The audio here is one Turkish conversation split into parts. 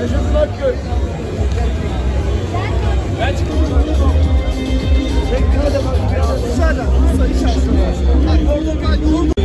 Yaşasın Akgöl. Ben çıkıyorum. Hadi bak. Dışarıdan. Sayı şansın. Hadi orada bir dur.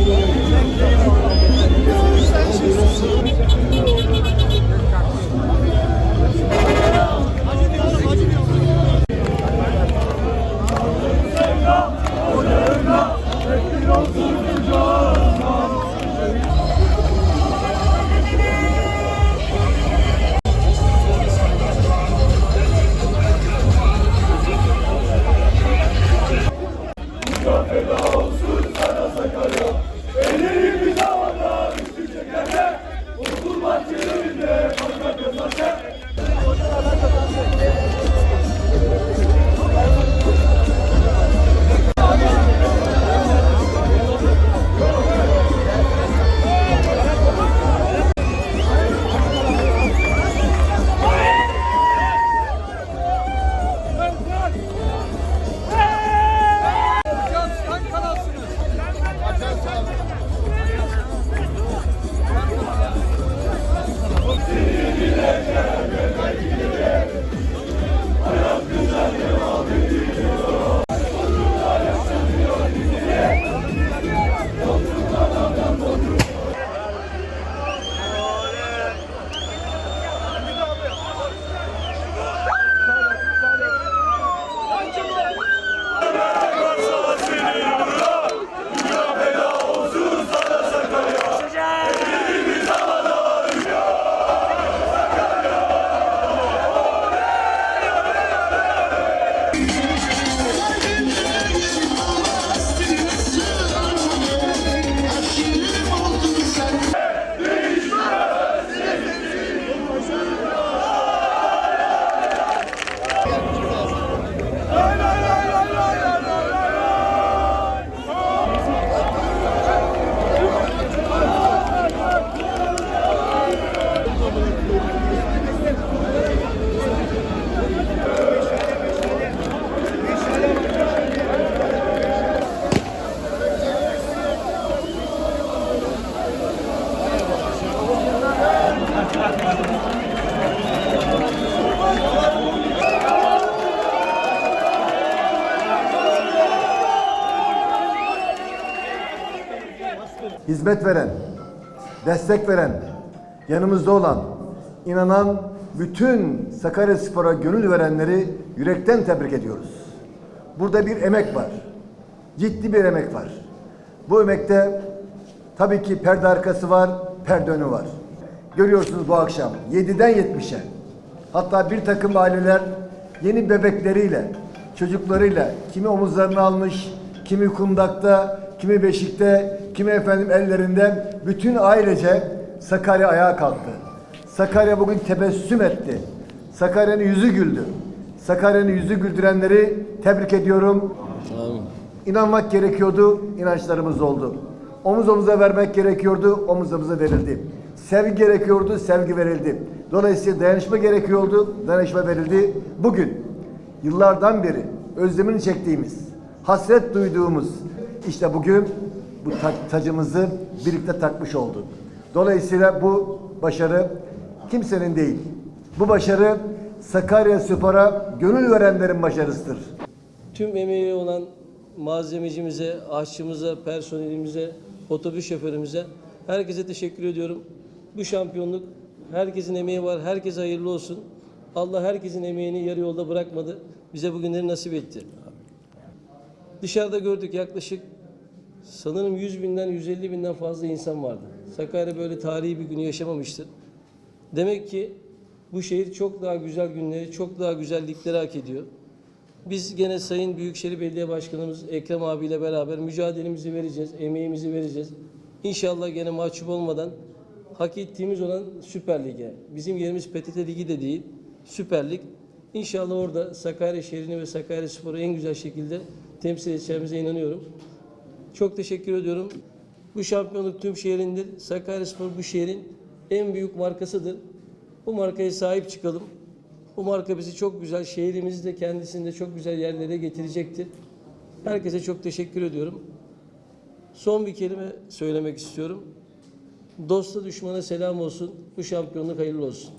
Hizmet veren, destek veren, yanımızda olan, inanan bütün Sakaryaspor'a gönül verenleri yürekten tebrik ediyoruz. Burada bir emek var. Ciddi bir emek var. Bu emekte tabii ki perde arkası var, perde önü var. Görüyorsunuz bu akşam 7'den 70'e. Hatta bir takım aileler yeni bebekleriyle, çocuklarıyla kimi omuzlarına almış, kimi kundakta, kimi beşikte, kimi efendim ellerinde bütün ailece Sakarya ayağa kalktı. Sakarya bugün tebessüm etti. Sakarya'nın yüzü güldü. Sakarya'nın yüzü güldürenleri tebrik ediyorum. İnanmak gerekiyordu, inançlarımız oldu. Omuz omuza vermek gerekiyordu, omuz omuza verildi. Sevgi gerekiyordu, sevgi verildi. Dolayısıyla dayanışma gerekiyordu, dayanışma verildi. Bugün yıllardan beri özlemini çektiğimiz, hasret duyduğumuz işte bugün bu ta- tacımızı birlikte takmış oldu. Dolayısıyla bu başarı kimsenin değil. Bu başarı Sakarya Spor'a gönül verenlerin başarısıdır. Tüm emeği olan malzemecimize, aşçımıza, personelimize, otobüs şoförümüze herkese teşekkür ediyorum. Bu şampiyonluk herkesin emeği var. Herkese hayırlı olsun. Allah herkesin emeğini yarı yolda bırakmadı. Bize bugünleri nasip etti. Dışarıda gördük yaklaşık sanırım 100 binden 150 binden fazla insan vardı. Sakarya böyle tarihi bir günü yaşamamıştır. Demek ki bu şehir çok daha güzel günleri, çok daha güzellikleri hak ediyor. Biz gene Sayın Büyükşehir Belediye Başkanımız Ekrem abiyle beraber mücadelemizi vereceğiz, emeğimizi vereceğiz. İnşallah gene mahcup olmadan hak ettiğimiz olan Süper Lig'e. Bizim yerimiz PTT Ligi de değil, Süper Lig. İnşallah orada Sakarya şehrini ve Sakarya Spor'u en güzel şekilde temsil edeceğimize inanıyorum. Çok teşekkür ediyorum. Bu şampiyonluk tüm şehrindir. Sakaryaspor bu şehrin en büyük markasıdır. Bu markaya sahip çıkalım. Bu marka bizi çok güzel, şehrimizi de kendisinde çok güzel yerlere getirecektir. Herkese çok teşekkür ediyorum. Son bir kelime söylemek istiyorum. Dosta düşmana selam olsun. Bu şampiyonluk hayırlı olsun.